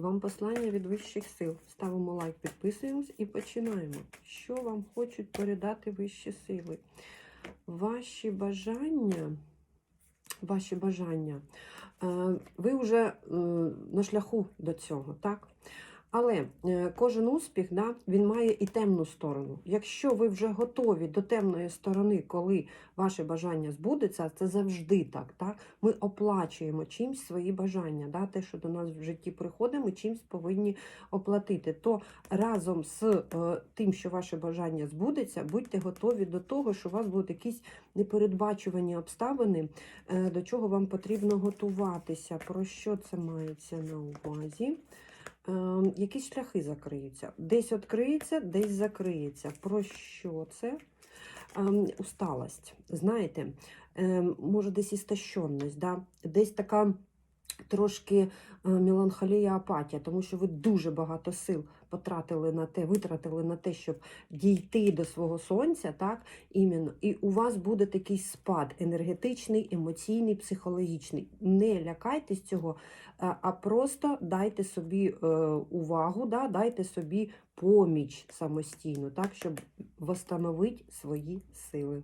Вам послання від вищих сил. Ставимо лайк, підписуємось і починаємо. Що вам хочуть передати вищі сили? Ваші бажання, ваші бажання. Е, Ви вже на шляху до цього, так? Але е, кожен успіх да, він має і темну сторону. Якщо ви вже готові до темної сторони, коли ваше бажання збудеться, це завжди так. так? Ми оплачуємо чимсь свої бажання. Да? Те, що до нас в житті приходить, ми чимсь повинні оплатити. То разом з е, тим, що ваше бажання збудеться, будьте готові до того, що у вас будуть якісь непередбачувані обставини, е, до чого вам потрібно готуватися. Про що це мається на увазі? Е, якісь шляхи закриються. Десь відкриється, десь закриється. Про що це? Ем, усталость. Знаєте, ем, може десь істощенність, да? десь така трошки е, меланхолія, апатія, тому що ви дуже багато сил потратили на те, витратили на те, щоб дійти до свого сонця, так, іменно, і у вас буде такий спад енергетичний, емоційний, психологічний. Не лякайтесь цього, е, а просто дайте собі е, увагу, да, дайте собі поміч самостійно, так, щоб восстановити свої сили.